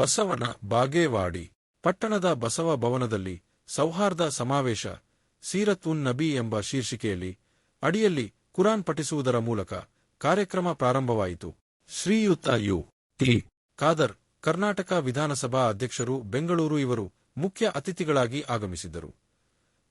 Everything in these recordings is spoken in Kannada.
ಬಸವನ ಬಾಗೇವಾಡಿ ಪಟ್ಟಣದ ಬಸವ ಭವನದಲ್ಲಿ ಸೌಹಾರ್ದ ಸಮಾವೇಶ ಸೀರತ್ ಉನ್ ನಬಿ ಎಂಬ ಶೀರ್ಷಿಕೆಯಲ್ಲಿ ಅಡಿಯಲ್ಲಿ ಕುರಾನ್ ಪಠಿಸುವುದರ ಮೂಲಕ ಕಾರ್ಯಕ್ರಮ ಪ್ರಾರಂಭವಾಯಿತು. ಶ್ರೀಯುತ ಯು. ಟಿ. ಖಾದರ್, ಕರ್ನಾಟಕ ವಿಧಾನಸಭಾ ಅಧ್ಯಕ್ಷರು, ಬೆಂಗಳೂರು ಇವರು ಮುಖ್ಯ ಅತಿಥಿಗಳಾಗಿ ಆಗಮಿಸಿದ್ದರು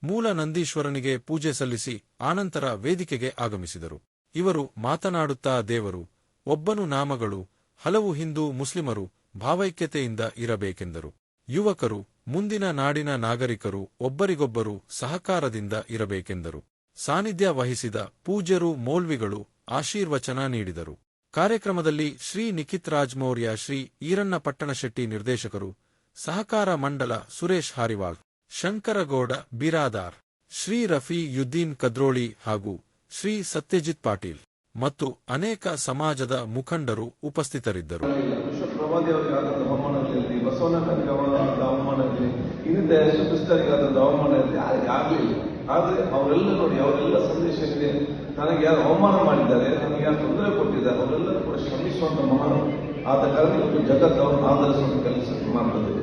ಮೂಲ ನಂದೀಶ್ವರನಿಗೆ ಪೂಜೆ ಸಲ್ಲಿಸಿ ಆನಂತರ ವೇದಿಕೆಗೆ ಆಗಮಿಸಿದರು. ಇವರು ಮಾತನಾಡುತ್ತಾ ದೇವರು, ಒಬ್ಬನು ನಾಮಗಳು ಹಲವು ಹಿಂದೂ ಮುಸ್ಲಿಮರು ಭಾವೈಕ್ಯತೆಯಿಂದ ಇರಬೇಕೆಂದರು. ಯುವಕರು, ಮುಂದಿನ ನಾಡಿನ ನಾಗರಿಕರು, ಒಬ್ಬರಿಗೊಬ್ಬರು ಸಹಕಾರದಿಂದ ಇರಬೇಕೆಂದರು. ಸಾನ್ನಿಧ್ಯ ವಹಿಸಿದ ಪೂಜ್ಯರು, ಮೌಲ್ವಿಗಳು ಆಶೀರ್ವಚನ ನೀಡಿದರು. ಕಾರ್ಯಕ್ರಮದಲ್ಲಿ ಶ್ರೀ ನಿಖಿತ್ ರಾಜ್ ಮೌರ್ಯ ಶ್ರೀ ಈರಣ್ಣ ಪಟ್ಟಣಶೆಟ್ಟಿ ನಿರ್ದೇಶಕರು, ಸಹಕಾರ ಮಂಡಲ ಸುರೇಶ್ ಹಾರಿವಾಲ್, ಶಂಕರಗೌಡ ಬಿರಾದಾರ್, ಶ್ರೀ ರಫಿ ಯುದ್ದೀನ್ ಕದ್ರೋಳಿ ಹಾಗೂ ಶ್ರೀ ಸತ್ಯಜಿತ್ ಪಾಟೀಲ್. ಮತ್ತು ಅನೇಕ ಸಮಾಜದ ಮುಖಂಡರು ಉಪಸ್ಥಿತರಿದ್ದರು. ಆದರೆ ಅವರೆಲ್ಲ ನೋಡಿ, ಅವರೆಲ್ಲ ಸಂದೇಶ ಇದೆ ನನಗೆ ಯಾರು ಅವಮಾನ ಮಾಡಿದ್ದಾರೆ ನನಗೆ ಯಾರು ತೊಂದರೆ ಕೊಟ್ಟಿದ್ದಾರೆ, ಅವರೆಲ್ಲರೂ ಕೂಡ ಶ್ರಮಿಸುವಂತ ಮಹಾನ್ ಆದ ಕಾರಣ ಇವತ್ತು ಜಗತ್ತು ಆಧರಿಸುವಂತ ಕೆಲಸ ಮಾಡ್ತದೆ.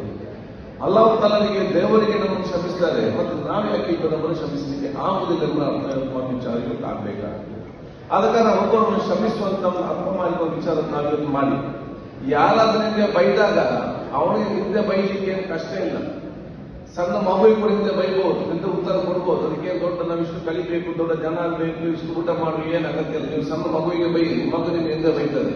ಅಲ್ಲಾಹ್ ತಲನಿಗೆ ದೇವರಿಗೆ ನಮ್ಮನ್ನು ಶ್ರಮಿಸ್ತಾರೆ ಮತ್ತು ನಾವು ಯಾಕೆ ನಮ್ಮನ್ನು ಶ್ರಮಿಸಲಿಕ್ಕೆ ಆಗುವುದಿಲ್ಲ ಎಂಬ ಅರ್ಥ ವಿಚಾರ ಇವತ್ತು ಆದ ನಾವು ಒಬ್ಬರನ್ನು ಶ್ರಮಿಸುವಂತ ಅರ್ಥ ಮಾಡಿರುವ ವಿಚಾರ ನಾವಿವತ್ತು ಮಾಡಿ. ಯಾರಾದ್ರೂ ನಿಮಗೆ ಬೈದಾಗ, ಅವನಿಗೆ ಹಿಂದೆ ಬೈಲಿಕ್ಕೆ ಏನು ಕಷ್ಟ ಇಲ್ಲ. ಸಣ್ಣ ಮಗುವಿಗೆ ಕೂಡ ಹಿಂದೆ ಬೈಬಹುದು ಹಿಂದೆ ಉತ್ತರ ಕೊಡ್ಬೋದು. ಅದಕ್ಕೆ ದೊಡ್ಡ ನಾವು ಕಲಿಬೇಕು, ದೊಡ್ಡ ಜನ ಆಗಬೇಕು, ಇಷ್ಟು ಊಟ ಮಾಡಿ ಏನು ಅಗತ್ಯ ಇಲ್ಲ ನೀವು ಸಣ್ಣ ಮಗುವಿಗೆ ಬೈ ಮಗು ನಿಮ್ಗೆ ಹಿಂದೆ ಬೈತದೆ.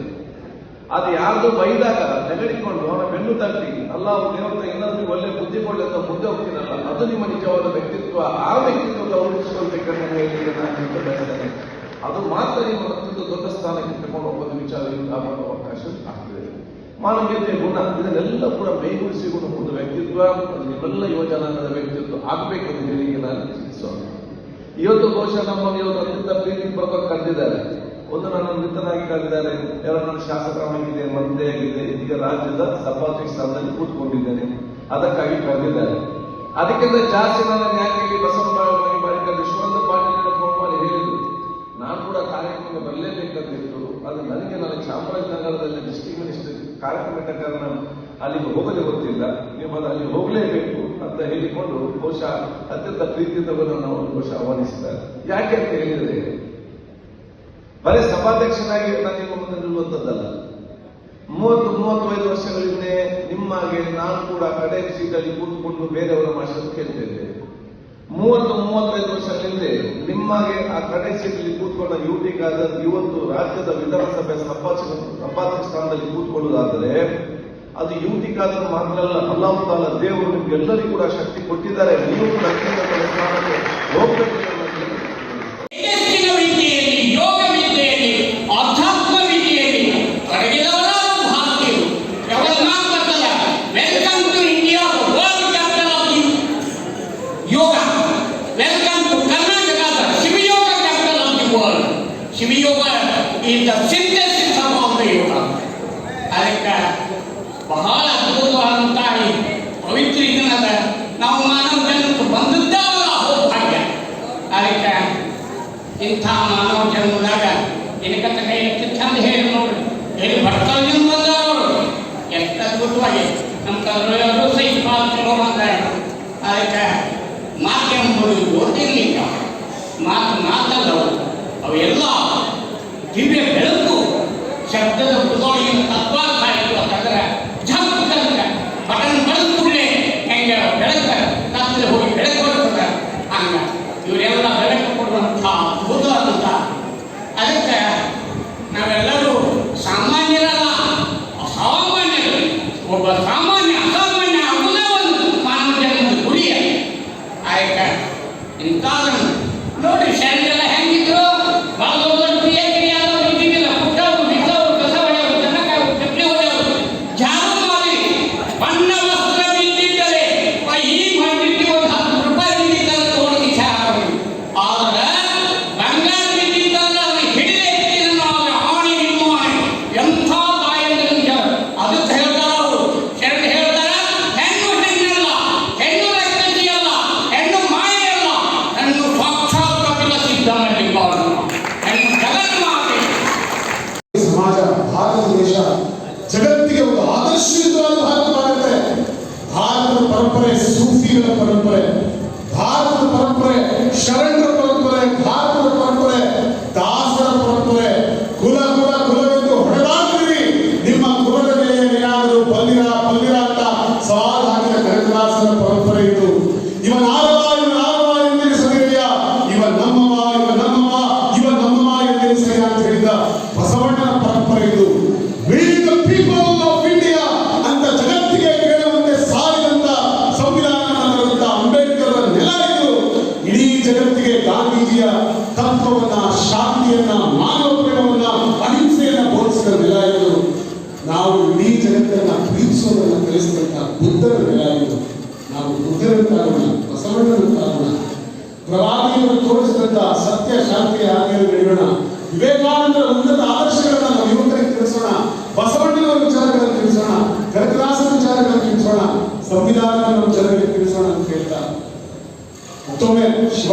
ಅದು ಯಾರ್ದು ಬೈದಾಗ ನೆಗಡಿಕೊಂಡು ಅವನ ಬೆನ್ನು ತಟ್ಟಿ ಅಲ್ಲ ದೇವರ ಏನಾದ್ರೂ ಒಳ್ಳೆ ಬುದ್ಧಿ ಕೊಡಲಿ ಅಂತ ಮುಂದೆ ಹೋಗ್ತೀನಲ್ಲ, ಅದು ನಿಮ್ಮ ನಿಜವಾದ ವ್ಯಕ್ತಿತ್ವ, ಆ ವ್ಯಕ್ತಿತ್ವ ಗೌರವಿಸಿಕೊಳ್ಬೇಕಂತ ಹೇಳಿ ನಾನು ಬಯಸ್ತೇನೆ. ಅದು ಮಾತ್ರ ನಿಮ್ಮ ಅತ್ಯಂತ ದೊಡ್ಡ ಸ್ಥಾನಕ್ಕೆ ತಗೊಂಡು ಹೋಗೋದು ವಿಚಾರ ಮಾಡುವ ಅವಕಾಶ ಆಗ್ತದೆ. ಮಾನವೀಯತೆ ಗುಣ, ಇದನ್ನೆಲ್ಲ ಕೂಡ ಮೈಗೂಡಿಸಿಕೊಂಡು ಒಂದು ವ್ಯಕ್ತಿತ್ವ ನಿಮ್ಮೆಲ್ಲ ಯುವಜನಾಂಗದ ವ್ಯಕ್ತಿತ್ವ ಆಗಬೇಕಂತ ಹೇಳಿ ನಾನು ಚಿಂತಿಸೋಣ ಇವತ್ತು ಬಹುಶಃ ನಮ್ಮ ಇವತ್ತು ಅತ್ಯಂತ ಪ್ರೀತಿ ಪೂರ್ವಕ ಕರೆದಿದ್ದಾರೆ. ಒಂದು ನನ್ನ ಮಿತ್ರನಾಗಿ ಕರೆದಿದ್ದಾರೆ, ಎರಡು ನನ್ನ ಶಾಸಕರಾಗಿದೆ ಮಂತ್ರಿ ಆಗಿದೆ ಇದೀಗ ರಾಜ್ಯದ ಸಭಾಧ್ಯಕ್ಷ ಸ್ಥಾನದಲ್ಲಿ ಕೂತ್ಕೊಂಡಿದ್ದೇನೆ. ಅದಕ್ಕಾಗಿ ಕರೆದಿದ್ದಾರೆ. ಅದಕ್ಕಿಂತ ಜಾಸ್ತಿ ನನ್ನ ನ್ಯಾಯಕ್ಕೆ ಬಸವರಾಜ ಮಾಡಿಕೊಂಡು ವಿಶ್ವನಾಥ ನಾನು ಕೂಡ ಕಾರ್ಯಕ್ರಮ ಬರಲೇಬೇಕಂತಿತ್ತು ಅದು ನನಗೆ ನನಗೆ ಚಾಮರಾಜನಗರದಲ್ಲಿ ಡಿಸ್ಟ್ರಿಕ್ಟ್ ಮಿನಿಸ್ಟರ್ ಕಾರ್ಯಕ್ರಮ ಇದ್ದ ಕಾರಣ ಅಲ್ಲಿಗೆ ಹೋಗದೆ ಗೊತ್ತಿಲ್ಲ. ನೀವು ಅದು ಅಲ್ಲಿ ಹೋಗಲೇಬೇಕು ಅಂತ ಹೇಳಿಕೊಂಡು ಬಹುಶಃ ಅತ್ಯಂತ ಪ್ರೀತಿಯಿಂದ ಅವರು ಬಹುಶಃ ಆಹ್ವಾನಿಸಿದ್ದಾರೆ. ಯಾಕೆ ಅಂತ ಹೇಳಿದರೆ, ಬರೀ ಸಭಾಧ್ಯಕ್ಷನಾಗಿ ನಾನು ನಿಲ್ಲುವಂಥದ್ದಲ್ಲ ಮೂವತ್ತು, ಮೂವತ್ತೈದು ವರ್ಷಗಳಿಂದ ನಿಮ್ಮ ಹಾಗೆ ನಾನು ಕೂಡ ಕಡೆ ಸೀಟಲ್ಲಿ ಕೂತ್ಕೊಂಡು ಬೇರೆಯವರ ಮಾತನ್ನು ಕೇಳ್ತಿದ್ದೆ ಮೂವತ್ತು ಮೂವತ್ತೈದು ವರ್ಷ ಹಿಂದೆ ನಿಮ್ಮಾಗೆ ಆ ಕಡೆ ಸೀಟಲ್ಲಿ ಕೂತ್ಕೊಂಡ ಯುವತಿಗಾದ ಇವತ್ತು ರಾಜ್ಯದ ವಿಧಾನಸಭೆ ಸಂಪಾದಕ ಸ್ಥಾನದಲ್ಲಿ ಕೂತ್ಕೊಳ್ಳುವುದಾದರೆ ಅದು ಯುಟಿಗಾದರೂ ಮಾತ್ರ ಅಲ್ಲ ಅಲ್ಲಾಹುತಾಲ ದೇವರು ನಿಮ್ಗೆಲ್ಲರಿಗೂ ಕೂಡ ಶಕ್ತಿ ಕೊಟ್ಟಿದ್ದಾರೆ. ನೀವು ಅದಕ್ಕೆ ಬಹಳ ಅದ್ಭುತವಾದಂತಹ ಈ ಪವಿತ್ರ ನಾವು ಮಾನವ ಜನ್ಮಕ್ಕೆ ಬಂದದ್ದಾವಲ್ಲ ಭಾಗ್ಯ ಅದಕ್ಕೆ ಇಂಥ ಮಾನವ ಜನ್ಮದಾಗ ನಿನಕತ್ತ ಕೈ ಎತ್ತಿ ಚಂದ ಹೇಳಿ ನೋಡ್ರಿ ಹೇಳಿ ಭರ್ತವ್ಯದಿಂದ ಬಂದವರು ಎಷ್ಟು ಅದ್ಭುತವಾಗಿ ನಮ್ಮ ಕಲ್ಲರು ಸಹಿತ ಚಲೋ ಬಂದಾರೆ ಅದಕ್ಕೆ ಓದಿರ್ಲಿಕ್ಕ ಮಾತು ಮಾತಲ್ಲವು ಅವೆಲ್ಲ ದಿವ್ಯ ಬೆಳಕು ಶಬ್ದದ ಮೃದುವಾಗಿನ ತತ್ವಾರ್ಥ ಆಯಿತು ಅಂತಂದ್ರೆ ಝಕ್ಕಂದ್ರೆ ಬಟನ್ ಬಡದ ಕೂಡಲೇ ಹೆಂಗೆ ಬೆಳಕ ಕತ್ತಲೆ ಹೋಗಿ ಬೆಳಕು ಬರ್ತದೆ ಹಂಗ ಇವರೆಲ್ಲ ಬೆಳಕು ಕೊಡುವಂಥ ಅಂತ. ಅದಕ್ಕೆ ನಾವೆಲ್ಲರೂ ಸಮಾಜ ಭಾರತ ದೇಶ ಭಾರತದ ಭಾರತ ಪರಂಪರೆ, ಸೂಫಿಗಳ ಪರಂಪರೆ, ಭಾರತದ ಪರಂಪರೆ, ಶರಣರ ಪರಂಪರೆ, ಭಾರತದ ಪರಂಪರೆ, ದಾಸರ ಪರಂಪರೆ, ಕುಲ ಕುಲ, ಕುಲವೆಂದು ಹೊಡೆದಾಡ್ತೀರಿ ನಿಮ್ಮ ಕುಲದ ಮೇಲೆ ಏನಾದರೂ ಬಂದಿರ ಬಂದಿರ ಅಂತ ಸವಾಲು ಹಾಕಿದ ಕನಕದಾಸರ ಪರಂಪರೆ ಇದು. ಇವನ್ ನಾವು ಇಡೀ ಜಗತ್ತನ್ನು ಪ್ರೀತಿಸೋದನ್ನು ಕಲಿಸಿದಂತ ಬುದ್ಧರ ನೆಲ ಇದು ನಾವು ಬುದ್ಧರಂತಾಗೋಣ, ಬಸವಣ್ಣರಂತಾಗೋಣ. ಪ್ರವಾದಿಯವರು ತೋರಿಸಿದಂತ ಸತ್ಯ ಶಾಂತಿಯ ಹಾದಿಯಲ್ಲಿ ನಡೆಯೋಣ ವಿವೇಕಾನಂದರ ಉನ್ನತ ಆದರ್ಶಗಳನ್ನು ನಮ್ಮ ಯುವಕರಿಗೆ ತಿಳಿಸೋಣ. ಬಸವಣ್ಣನವರ ವಿಚಾರಗಳನ್ನು ತಿಳಿಸೋಣ. ಕನಕದಾಸರ ವಿಚಾರಗಳನ್ನು ತಿಳಿಸೋಣ. ಸಂವಿಧಾನವನ್ನು ನಮ್ಮ ಜನರಿಗೆ ತಿಳಿಸೋಣ ಅಂತ ಹೇಳ್ತಾ. ಮತ್ತೊಮ್ಮೆ ಶಿವ